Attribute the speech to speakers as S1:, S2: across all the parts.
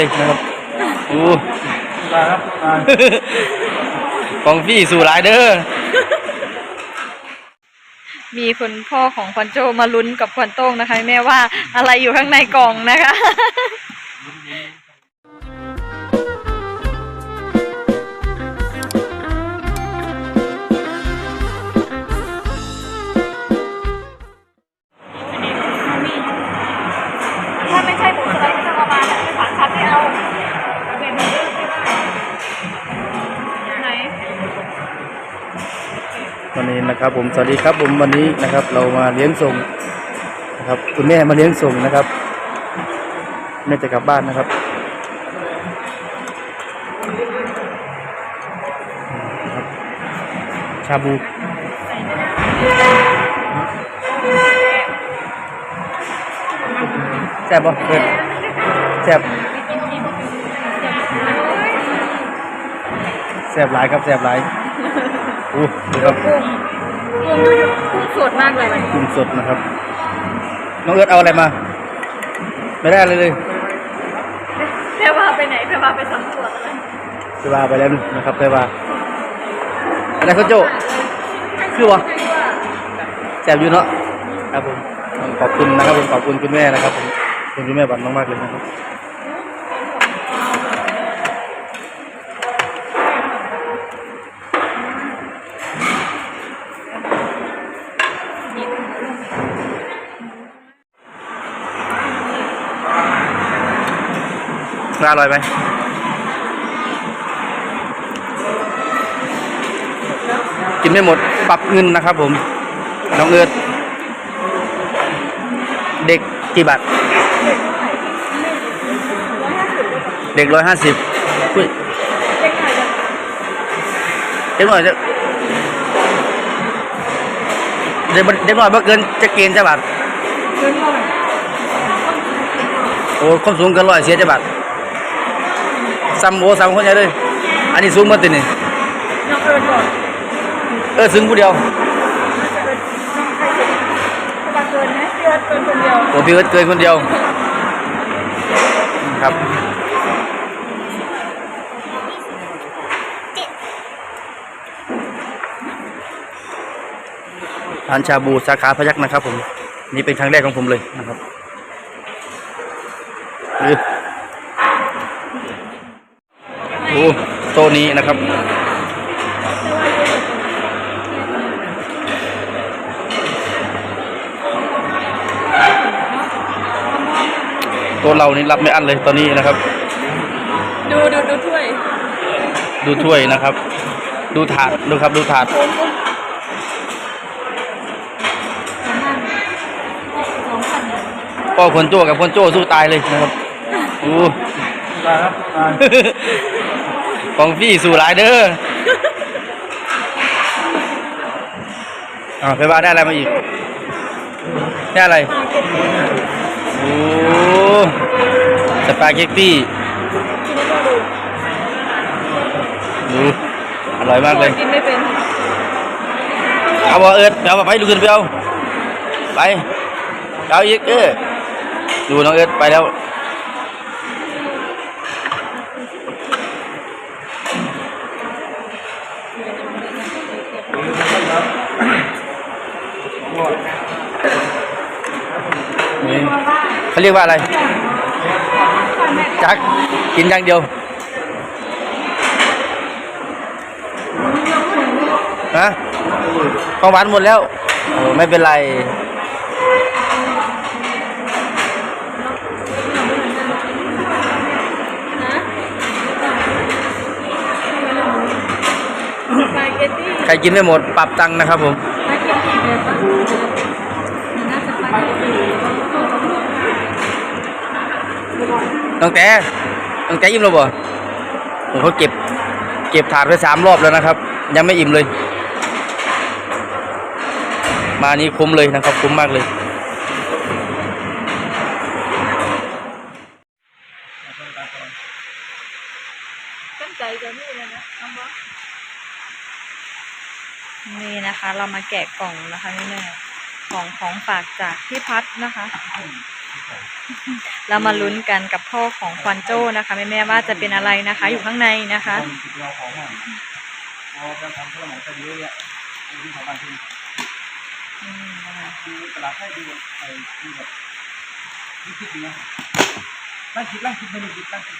S1: เลยนะครับโอ้
S2: ครับ
S1: ของพี่สู่หลายเด้อ
S3: มีคุณพ่อของควันโจมาลุ้นกับควันโต้งนะคะ แม่ว่าอะไรอยู่ข้างในกล่องนะคะ นะ
S1: ครับผมสวัสดีครับผมวันนี้นะครับ เรามาเลี้ยงส่งนะครับ คุณแม่มาเลี้ยงส่งนะครับแม่จะกลับบ้านนะครับ ชาบูแซ่บป่เพื่อนแซ่บแซ่บหลายครับแซ่บหลายอู้ดูครับ
S3: กุ้งกุ้งกุ้งสดมากเลยวันนี้
S1: กุ้งสดนะครับ น้องเอิร์ธเอาอะไรมา ไม่ได้เลยเลย
S3: แพรว่าไปไหนแพรว่าไปสำรวจอะไร
S1: ไปว่าไปแล้วนะครับไปว่าอะไรเขาโจคือวะแซ่บอยู่เนาะครับผมขอบคุณนะครับผมขอบคุณคุณแม่นะครับผมขอบคุณคุณแม่บันมากๆเลยนะครับ น่าอร่อยไหมกินไม่หมดปรับเงินนะครับผม น้องเอิร์ธเด็กกี่บาทเด็กร้อยห้าสิบเด็กหน่อยจะเด็กเด็กหน่อยเมื่อเกินจะเกณฑ์จะบาทโอ้ความสูงเกินร้อยเสียจะบาท ซ้ำโอ้ซ้ำคนใหญ่เลย อันนี้สูงมาตินี่
S3: น้องเอิญก่อน
S1: เออสูงผู้เดียว
S3: น้องใครเกินจะเกินไหมเกินเกินคนเดียว
S1: โอ้พี่เอิร์ธเกินคนเดียว ครับร้านชาบูสาขาพยักนะครับผม นี่เป็นครั้งแรกของผมเลยนะครับอื้อ โอ้โต๊ะนี้นะครับโต๊ะเรานี่รับไม่อั้นเลยตอนนี้นะครับ
S3: ดูดูดูถ้วย
S1: ดูถ้วยนะครับ ดูถาดดูครับดูถาด
S3: โอนกุ้งสองพัน
S1: พ่อคนโจ้กับคนโจ้สู้ตายเลยนะครับโอ้
S2: ครับ
S1: ของพี่สู่หลายเด้ออ่าไปว่าได้อะไรมาอีก ได้อะไร โอ้สปาเกตตี้ดูอร่อยมากเลย
S3: กินไม่เป็น
S1: เอาบ่เอิดเอาบ่ไปดูขึ้นไปเอาไปเอาอีกเออดูน้องเอิดไปแล้วนี่ เขาเรียกว่าอะไร จักกินอย่างเดียวฮะของหวานหมดแล้วโอ้ไม่เป็นไร
S3: สปาเกตตี้
S1: ใครกินไม่หมดปรับตังค์นะครับผม
S3: สปาเกตตี้เลยปะ น่าจะสปาเกตตี้
S1: ตั้งแต่ตั้งแต่อิ่มแล้วบ่ผมเขาเก็บ เก็บถาดไปสามรอบแล้วนะครับ ยังไม่อิ่มเลย มานี้คุ้มเลยนะครับ คุ้มมากเลย
S3: ตั้งใจจะนี่เลยนะน้องบอสนี่นะคะ เรามาแกะกล่องนะคะนี่แม่ของของฝากจากพี่พัดนะคะ เรามาลุ้นกันกับพ่อของควันโจ้นะคะแม่แม่ๆว่าจะเป็นอะไรนะคะ อยู่ข้างในนะคะ
S2: องติดเออจะทำเพื่อยู่ข้านที่
S3: อืมนะคะ
S2: ดูตลาดให้ดูไอ้ดูแบบนี่คิดอย่างเงี้ยนั่งคิดนั่งคิดไม่ได้คิดนั่งคิด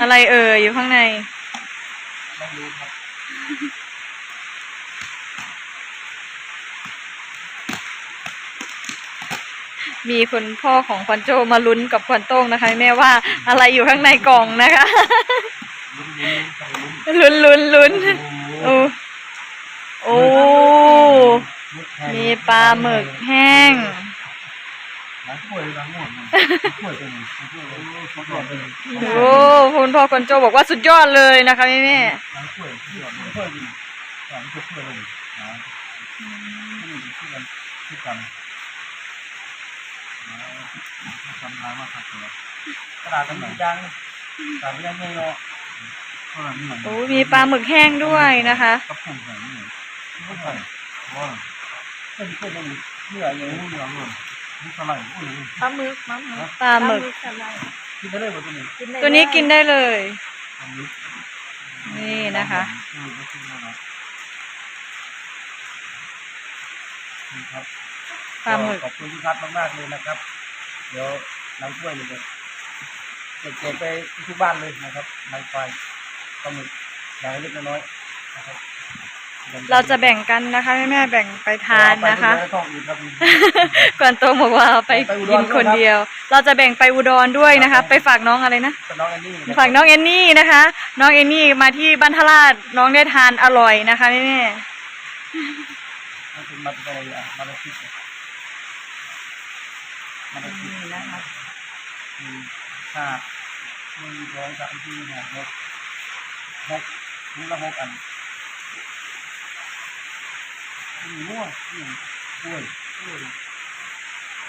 S3: อะไรเอ่ยอยู่ข้างใน
S2: นั่งดูครับ
S3: มีคุณพ่อของควันโจมาลุ้นกับควันโต้งนะคะ แม่ว่าอะไรอยู่ข้างในกล่องนะคะ
S2: ลุ้นลุ้นลุ้นลุ้น
S3: ลุ้นลุ้นลุ้นโอ้โอ้มีปลาหมึกแห้ง
S2: ล้างถ้วยล้างหมดถ้วยเป็นถ้วยเป็นถ้วยเป็น
S3: โอ้คุณพ่อควันโจบอกว่าสุดยอดเลยนะคะแม่แม่
S2: ล้างถ้วยถ้วยถ้วยดีล้างถ้วยเลยนะที่นี่ที่กันที่กัน ทำร้ายมากครับกระดาษกันหนึ่งจานกระดาษยังไงเนาะ
S3: โอ้มีปลาหมึกแห้งด้วยนะคะ
S2: กระปุกแบบนี้ไม่ใส่ว่าเป็นเป็นอะไรเนื้ออย่างนี้อย่างนู้นนี่สไลด์อุ้ย
S4: ปลาหมึกปลาหมึก
S3: ปลาหมึก
S4: อะไร
S2: กินได้เลยหมดตัวนี้
S3: ตัวนี้กินได้เลย
S2: อันนี้
S3: นี่นะคะ
S2: อืมก็กินได้นะนี่ครับ
S3: ปลาหมึก
S2: ขอบคุณพี่พัดมากๆเลยนะครับ เดี๋ยวน้ำช่วยเลยเก็บไปทุกบ้านเลยนะครับน้ำไฟปลาหมึกอย่างเล็กน้อยนะครับ
S3: เราจะแบ่งกันนะคะแม่แม่ๆแบ่งไปทานนะคะ
S2: ไปดูแลท้องอื่นครับ
S3: ก่อนโตบอกว่าเอาไปกินคนเดียว เราจะแบ่งไปอุดรด้วยนะคะ ไปฝากน้องอะไรนะ
S2: เป็นน้องแอนนี่นะ
S3: ฝากน้องเอนนี่นะคะ น้องเอนนี่มาที่บ้านทราชน้องได้ทานอร่อยนะคะแม่แม่
S2: มันเป็นมาเป็นอะไรอะมาเป็นคิดเนี่ยมาเป็นคิด
S3: นี่นะคะ
S2: มีห้าหนึ่งสองสามสี่ห้าหกหกถุงละหกอันมีม่วงมีกล้วยกล้วย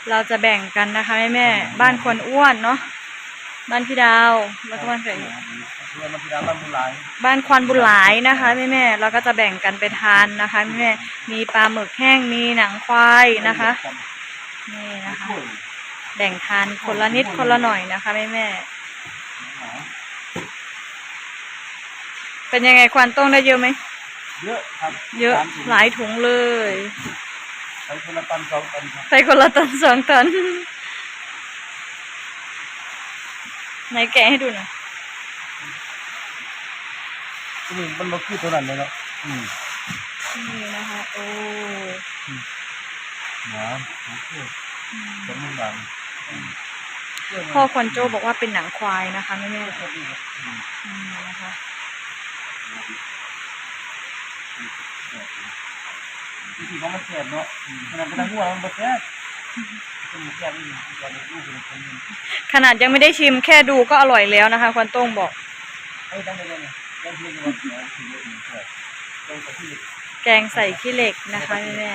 S3: เราจะแบ่งกันนะคะแม่แม่ๆบ้านคนอ้วนเนาะบ้านพี่ดาวแล้วก็บ้านใคร
S2: เพื่อนมาที่ร้านบ้านบุญหลาย
S3: บ้านควันบุญหลายนะคะแม่แม่ๆเราก็จะแบ่งกันไปทานนะคะแม่แม่ๆมีปลาหมึกแห้งมีหนังควายนะคะนี่นะคะ
S2: กล้วย
S3: แบ่งทานคนละนิดคนละหน่อยนะคะแม่แม่ๆเป็นยังไงควันต้งได้เยอะไหม
S2: เยอะครับ
S3: เยอะ
S2: สามถุง
S3: หลายถุงเลย
S2: ไปคนละตันสองตันครับ
S3: ไปคนละตันสองตันไหนแกะให้ดูหน่อย
S2: ที่นี่มันมาคือเท่านั้นเลยเนาะอืม
S3: นี่นะคะ โอ้
S2: หนาโอเคเป็นมือบางอืม
S3: พ่อควันโจบอกว่าเป็นหนังควายนะคะแม่แม่
S2: อืม
S3: ๆอืมนะคะ
S2: วิธีของมันแสบเนาะขนาดเป็นนักหัวมันบ่แสบเป็นแสบนี่ตอนนี้ลูกเป็นคนนึง
S3: ขนาดยังไม่ได้ชิมแค่ดูก็อร่อยแล้วนะคะควันโต้งบอก
S2: เอ้ยตั้งใจเลยเนี่ยตั้งใจเลยว่าถึงจะถึงแสบต้องกับที่
S3: แกงใส่ขี้เหล็กนะคะแม่แม่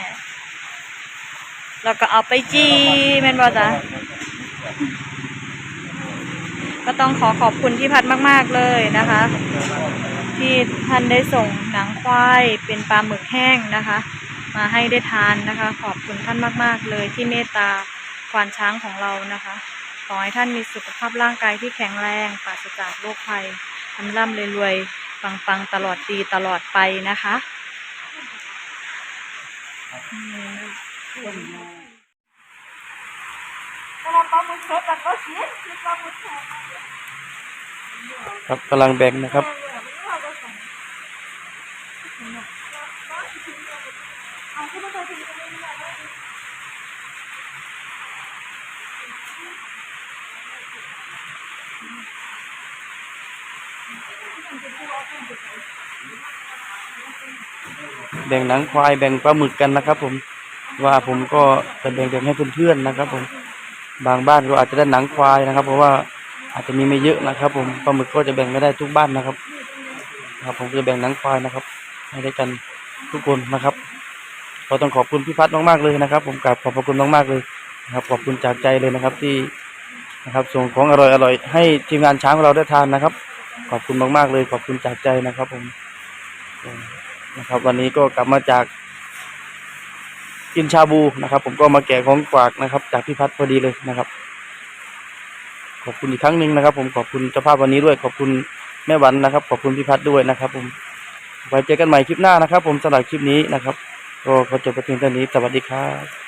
S3: ๆแล้วก็เอาไปจี้แม่นบอจ๊ะ ก็ต้องขอขอบคุณพี่พัดมาก ๆ เลยนะคะ ที่ท่านได้ส่งหนังควายเป็นปลาหมึกแห้งนะคะ มาให้ได้ทานนะคะ ขอบคุณท่านมาก ๆ เลยที่เมตตาควานช้างของเรานะคะ ขอให้ท่านมีสุขภาพร่างกายที่แข็งแรงปราศจากโรคภัยทำร่ำรวยๆปัง ๆ ตลอดปีตลอดไปนะคะอืม
S4: เพราะว่า ปลาหมึกเผ็ดมันก็เสียคือปลาหมึกแห้ง
S1: ครับกำลังแบ่งนะครับ แบ่งหนังควายแบ่งปลาหมึกกันนะครับ ผม ว่าผมก็จะแบ่งๆให้เพื่อนๆนะครับ ผม บางบ้านก็อาจจะได้หนังควายนะครับ เพราะว่าอาจจะมีไม่เยอะนะครับ ผมปลาหมึกก็จะแบ่งไม่ได้ทุกบ้านนะครับครับ ผมจะแบ่งหนังควายนะครับ ให้ได้กันทุกคนนะครับก็ต้องขอบคุณพี่พัฒน์มากๆเลยนะครับ ผมกราบขอบพระคุณมากๆเลยนะครับ ขอบคุณจากใจเลยนะครับที่นะครับ ส่งของอร่อยๆให้ทีมงานช้างของเราได้ทานนะครับ ขอบคุณมากๆเลย ขอบคุณจากใจนะครับ ผมนะครับ วันนี้ก็กลับมาจาก กินชาบูนะครับ ผมก็มาแกะของฝากนะครับ จากพี่พัฒพอดีเลยนะครับ ขอบคุณอีกครั้งหนึ่งนะครับ ผมขอบคุณเจ้าภาพวันนี้ด้วย ขอบคุณแม่วันนะครับ ขอบคุณพี่พัฒด้วยนะครับ ผมไว้เจอกันใหม่คลิปหน้านะครับ ผมสำหรับคลิปนี้นะครับก็ขอจบไปเพียงเท่านี้สวัสดีครับ